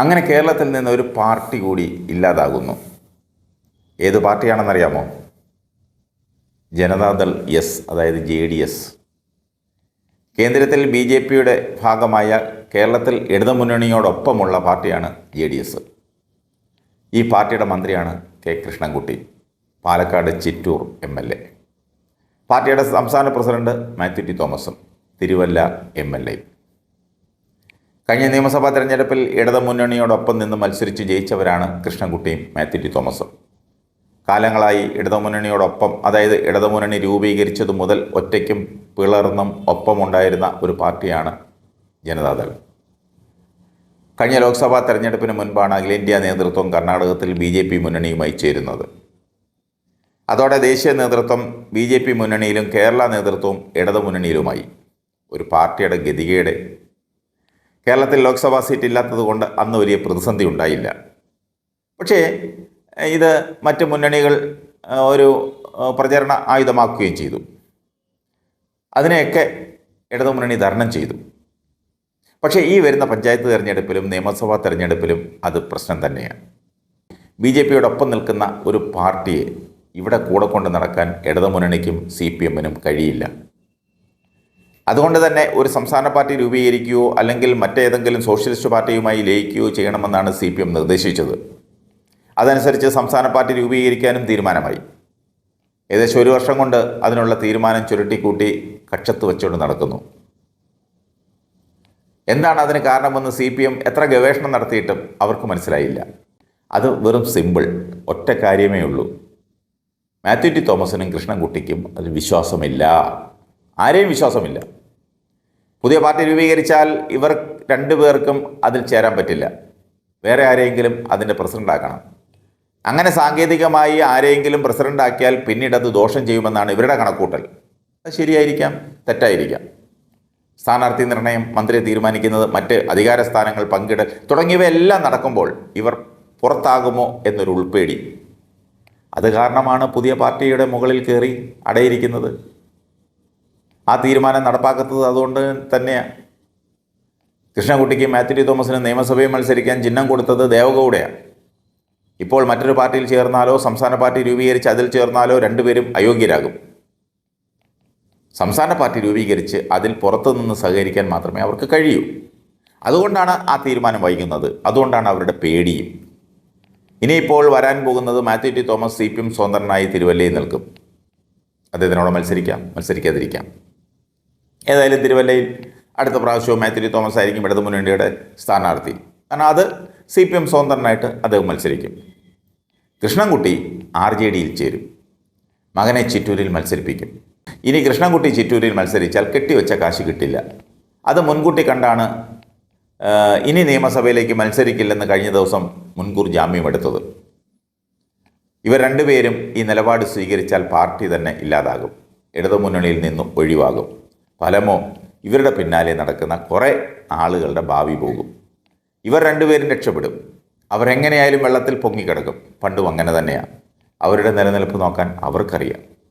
അങ്ങനെ കേരളത്തിൽ നിന്ന് ഒരു പാർട്ടി കൂടി ഇല്ലാതാകുന്നു. ഏത് പാർട്ടിയാണെന്നറിയാമോ? ജനതാദൾ എസ് അതായത് ജെ ഡി എസ് കേന്ദ്രത്തിൽ ബി ജെ പിയുടെ ഭാഗമായ കേരളത്തിൽ ഇടതുമുന്നണിയോടൊപ്പമുള്ള പാർട്ടിയാണ് ജെ ഡി എസ് ഈ പാർട്ടിയുടെ മന്ത്രിയാണ് K Krishnankutty Palakkad Chittoor M L A. പാർട്ടിയുടെ സംസ്ഥാന പ്രസിഡന്റ് മാത്യു ടി തോമസും തിരുവല്ല എം എൽ എയും. കഴിഞ്ഞ നിയമസഭാ തെരഞ്ഞെടുപ്പിൽ ഇടതുമുന്നണിയോടൊപ്പം നിന്ന് മത്സരിച്ച് ജയിച്ചവരാണ് കൃഷ്ണൻകുട്ടിയും മാത്യു ടി തോമസും. കാലങ്ങളായി ഇടതുമുന്നണിയോടൊപ്പം അതായത് ഇടതുമുന്നണി രൂപീകരിച്ചതു മുതൽ ഒറ്റയ്ക്കും പിളർന്നും ഒപ്പമുണ്ടായിരുന്ന ഒരു പാർട്ടിയാണ് ജനതാദൾ. കഴിഞ്ഞ ലോക്സഭാ തെരഞ്ഞെടുപ്പിന് മുൻപാണ് അഖിലേന്ത്യാ നേതൃത്വം കർണാടകത്തിൽ ബി ജെ പി മുന്നണിയുമായി ചേരുന്നത്. അതോടെ ദേശീയ നേതൃത്വം ബി ജെ പി മുന്നണിയിലും കേരള നേതൃത്വവും ഇടതുമുന്നണിയിലുമായി ഒരു പാർട്ടിയുടെ ഗതികേട് കേരളത്തിൽ ലോക്സഭാ സീറ്റ് ഇല്ലാത്തതുകൊണ്ട് അന്ന് വലിയ പ്രതിസന്ധി ഉണ്ടായില്ല. പക്ഷേ ഇത് മറ്റ് മുന്നണികൾ ഒരു പ്രചരണ ആയുധമാക്കുകയും ചെയ്തു. അതിനെയൊക്കെ ഇടതുമുന്നണി തരണം ചെയ്തു. പക്ഷേ ഈ വരുന്ന പഞ്ചായത്ത് തിരഞ്ഞെടുപ്പിലും നിയമസഭാ തിരഞ്ഞെടുപ്പിലും അത് പ്രശ്നം തന്നെയാണ്. ബി ജെ പിയോടൊപ്പം നിൽക്കുന്ന ഒരു പാർട്ടിയെ ഇവിടെ കൂടെ കൊണ്ട് നടക്കാൻ ഇടതുമുന്നണിക്കും സി പി എമ്മിനും കഴിയില്ല. അതുകൊണ്ട് തന്നെ ഒരു സംസ്ഥാന പാർട്ടി രൂപീകരിക്കുകയോ അല്ലെങ്കിൽ മറ്റേതെങ്കിലും സോഷ്യലിസ്റ്റ് പാർട്ടിയുമായി ലയിക്കുകയോ ചെയ്യണമെന്നാണ് സി പി എം നിർദ്ദേശിച്ചത്. അതനുസരിച്ച് സംസ്ഥാന പാർട്ടി രൂപീകരിക്കാനും തീരുമാനമായി. ഏകദേശം ഒരു വർഷം കൊണ്ട് അതിനുള്ള തീരുമാനം ചുരുട്ടിക്കൂട്ടി കക്ഷത്ത് വെച്ചുകൊണ്ട് നടക്കുന്നു. എന്താണ് അതിന് കാരണമെന്ന് സി പി എം എത്ര ഗവേഷണം നടത്തിയിട്ടും അവർക്ക് മനസ്സിലായില്ല. അത് വെറും സിമ്പിൾ ഒറ്റ കാര്യമേ ഉള്ളൂ. മാത്യു ടി തോമസിനും കൃഷ്ണൻകുട്ടിക്കും അതിൽ വിശ്വാസമില്ല. ആരെയും വിശ്വാസമില്ല. പുതിയ പാർട്ടി രൂപീകരിച്ചാൽ ഇവർ രണ്ടുപേർക്കും അതിൽ ചേരാൻ പറ്റില്ല. വേറെ ആരെയെങ്കിലും അതിന്റെ പ്രസിഡന്റ് ആക്കണം. അങ്ങനെ സാങ്കേതികമായി ആരെയെങ്കിലും പ്രസിഡന്റ് ആക്കിയാൽ പിന്നീട് അത് ദോഷം ചെയ്യുമെന്നാണ് ഇവരുടെ കണക്കൂട്ടൽ. അത് ശരിയായിരിക്കാം തെറ്റായിരിക്കാം. സ്ഥാനാർത്ഥി നിർണയം മന്ത്രി തീരുമാനിക്കുന്നത് മറ്റ് അധികാര സ്ഥാനങ്ങൾ പങ്കിടൽ തുടങ്ങിയവയെല്ലാം നടക്കുമ്പോൾ ഇവർ പുറത്താകുമോ എന്നൊരു ഉൾപ്പേടി അത് കാരണമാണ് പുതിയ പാർട്ടിയുടെ മുകളിൽ കയറി അടയിരിക്കുന്നത്. ആ തീരുമാനം നടപ്പാക്കുന്നത് അതുകൊണ്ട് തന്നെയാണ് കൃഷ്ണൻകുട്ടിക്ക് മാത്യു തോമസിന് നിയമസഭയിൽ മത്സരിക്കാൻ ചിഹ്നം കൊടുത്തത് ദേവഗൌഡയാണ്. ഇപ്പോൾ മറ്റൊരു പാർട്ടിയിൽ ചേർന്നാലോ സംസ്ഥാന പാർട്ടി രൂപീകരിച്ച് അതിൽ ചേർന്നാലോ രണ്ടുപേരും അയോഗ്യരാകും. സംസ്ഥാന പാർട്ടി രൂപീകരിച്ച് അതിൽ പുറത്തുനിന്ന് സഹകരിക്കാൻ മാത്രമേ അവർക്ക് കഴിയൂ. അതുകൊണ്ടാണ് ആ തീരുമാനം വൈകുന്നത്. അതുകൊണ്ടാണ് അവരുടെ പേടിയും. ഇനിയിപ്പോൾ വരാൻ പോകുന്നത് Mathew T Thomas C P M സ്വതന്ത്രനായി തിരുവല്ലയിൽ നിൽക്കും. അദ്ദേഹത്തിനോട് മത്സരിക്കാം മത്സരിക്കാതിരിക്കാം. ഏതായാലും തിരുവല്ലയിൽ അടുത്ത പ്രാവശ്യവും മാത്യു തോമസ് ആയിരിക്കും ഇടതു മുന്നണിയുടെ സ്ഥാനാർത്ഥി. കാരണം അത് സി പി എം സ്വതന്ത്രനായിട്ട് അദ്ദേഹം മത്സരിക്കും. കൃഷ്ണൻകുട്ടി ആർ ജെ ഡിയിൽ ചേരും. മകനെ ചിറ്റൂരിൽ മത്സരിപ്പിക്കും. ഇനി കൃഷ്ണൻകുട്ടി ചിറ്റൂരിൽ മത്സരിച്ചാൽ കെട്ടിവെച്ച കാശ് കിട്ടില്ല. അത് മുൻകൂട്ടി കണ്ടാണ് ഇനി നിയമസഭയിലേക്ക് മത്സരിക്കില്ലെന്ന് കഴിഞ്ഞ ദിവസം മുൻകൂർ ജാമ്യം എടുത്തത്. ഇവർ രണ്ടുപേരും ഈ നിലപാട് സ്വീകരിച്ചാൽ പാർട്ടി തന്നെ ഇല്ലാതാകും. ഇടതുമുന്നണിയിൽ നിന്നും ഒഴിവാകും. ഫലമോ ഇവരുടെ പിന്നാലെ നടക്കുന്ന കുറേ ആളുകളുടെ ഭാവി പോകും. ഇവർ രണ്ടുപേരും രക്ഷപ്പെടും. അവരെങ്ങനെയായാലും വെള്ളത്തിൽ പൊങ്ങിക്കിടക്കും. പണ്ടും അങ്ങനെ തന്നെയാണ് അവരുടെ നിലനിൽപ്പ് നോക്കാൻ അവർക്കറിയാം.